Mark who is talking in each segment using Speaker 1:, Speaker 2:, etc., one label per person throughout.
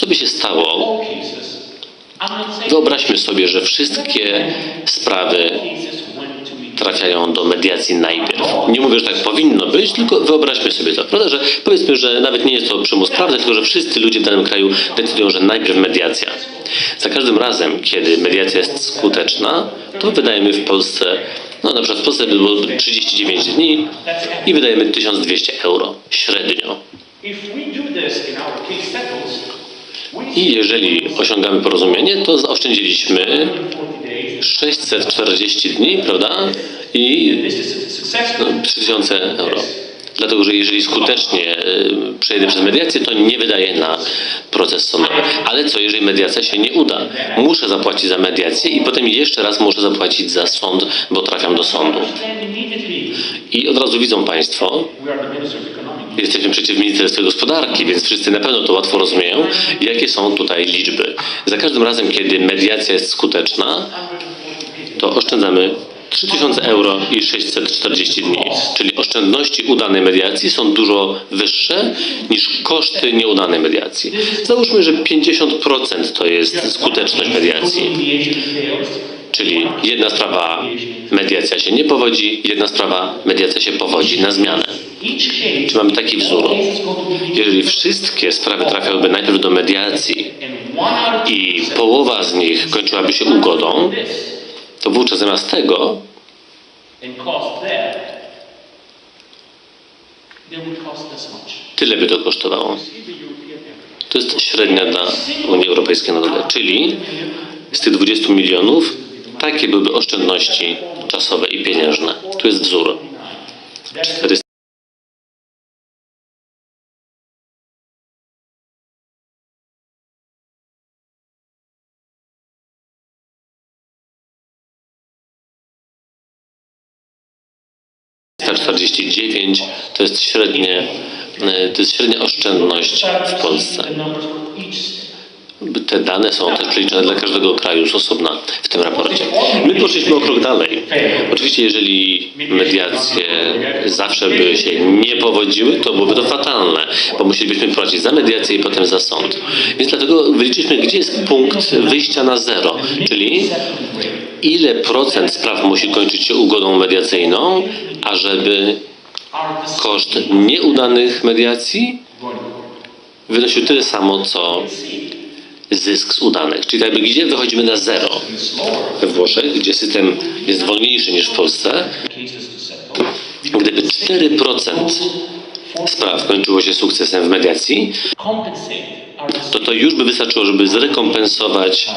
Speaker 1: Co by się stało? Wyobraźmy sobie, że wszystkie sprawy trafiają do mediacji najpierw. Nie mówię, że tak powinno być, tylko wyobraźmy sobie to, prawda? Że powiedzmy, że nawet nie jest to przymus prawny, tylko że wszyscy ludzie w danym kraju decydują, że najpierw mediacja. Za każdym razem, kiedy mediacja jest skuteczna, to wydajemy w Polsce, no na przykład w Polsce by było 39 dni i wydajemy 1200 euro średnio. I jeżeli osiągamy porozumienie, to zaoszczędziliśmy
Speaker 2: 40 days.
Speaker 1: 640 dni, prawda? I
Speaker 2: This is successful.
Speaker 1: no, 3000 euro. Dlatego, że jeżeli skutecznie y, przejdę przez mediację, to nie wydaje na proces sądowy. Ale co, jeżeli mediacja się nie uda? Muszę zapłacić za mediację i potem jeszcze raz muszę zapłacić za sąd, bo trafiam do sądu. I od razu widzą Państwo, Jesteśmy przecież w Ministerstwie Gospodarki, więc wszyscy na pewno to łatwo rozumieją, jakie są tutaj liczby. Za każdym razem, kiedy mediacja jest skuteczna, to oszczędzamy 3000 euro i 640 dni. Czyli oszczędności udanej mediacji są dużo wyższe niż koszty nieudanej mediacji. Załóżmy, że 50% to jest skuteczność mediacji. Czyli jedna sprawa mediacja się nie powodzi, jedna sprawa mediacja się powodzi na zmianę. Czy mamy taki wzór? Jeżeli wszystkie sprawy trafiałyby najpierw do mediacji i połowa z nich kończyłaby się ugodą, to wówczas zamiast tego tyle by to kosztowało. To jest średnia dla Unii Europejskiej na dobę. Czyli z tych 20 milionów takie byłyby oszczędności czasowe i pieniężne. Tu jest wzór. 400 449 to jest średnie, e, to jest średnia oszczędność w Polsce. Te dane są też przeliczone dla każdego kraju z osobna w tym raporcie. My poszliśmy o krok dalej. Oczywiście, jeżeli mediacje zawsze by się nie powodziły, to byłoby to fatalne, bo musielibyśmy płacić za mediację i potem za sąd. Więc dlatego wyliczyliśmy, gdzie jest punkt wyjścia na zero, czyli ile procent spraw musi kończyć się ugodą mediacyjną, ażeby koszt nieudanych mediacji wynosił tyle samo, co zysk z udanych. Czyli jakby gdzie wychodzimy na zero. We Włoszech, gdzie system jest wolniejszy niż w Polsce, gdyby 4% spraw kończyło się sukcesem w mediacji, to to już by wystarczyło, żeby zrekompensować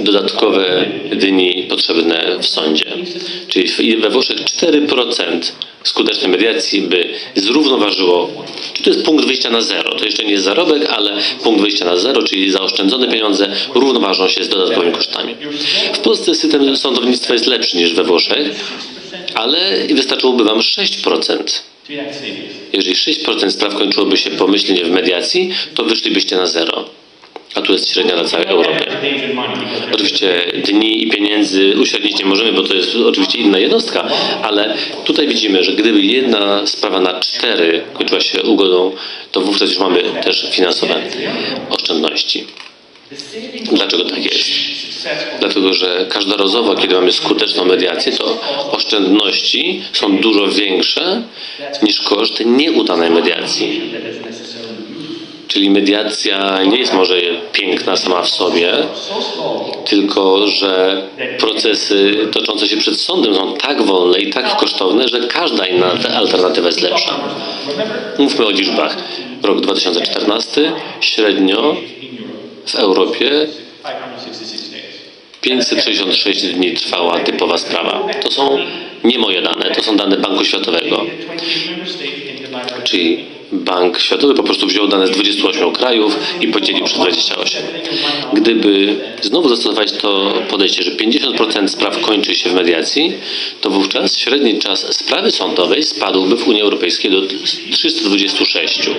Speaker 1: dodatkowe dni potrzebne w sądzie. Czyli we Włoszech 4% skutecznej mediacji by zrównoważyło, to jest punkt wyjścia na zero, to jeszcze nie jest zarobek, ale punkt wyjścia na zero, czyli zaoszczędzone pieniądze równoważą się z dodatkowymi kosztami. W Polsce system sądownictwa jest lepszy niż we Włoszech, ale wystarczyłoby Wam 6%.
Speaker 2: to that savings.
Speaker 1: Jeżeli 6% spraw kończyłoby się pomyślnie w mediacji, to wyszlibyście na zero. A tu jest średnia dla całej Europy. Oczywiście dni i pieniędzy uśrednić nie możemy, bo to jest oczywiście inna jednostka, ale tutaj widzimy, że gdyby jedna sprawa na cztery kończyła się ugodą, to wówczas już mamy też finansowe oszczędności. Dlaczego tak jest? Dlatego, że każdorazowo, kiedy mamy skuteczną mediację, to oszczędności są dużo większe niż koszt nieudanej mediacji. Czyli mediacja nie jest może piękna sama w sobie, tylko że procesy toczące się przed sądem są tak wolne i tak kosztowne, że każda inna alternatywa jest lepsza. Mówmy o liczbach. Rok 2014 średnio w Europie
Speaker 2: 566 days.
Speaker 1: 566 dni trwała typowa sprawa. To są nie moje dane, to są dane Banku Światowego.
Speaker 2: The 28 member states and divided by
Speaker 1: Czyli Bank Światowy po prostu wziął dane z 28 krajów i podzielił przez 28. Gdyby znowu zastosować to podejście, że 50% spraw kończy się w mediacji, to wówczas średni czas sprawy sądowej spadłby w Unii Europejskiej do 326.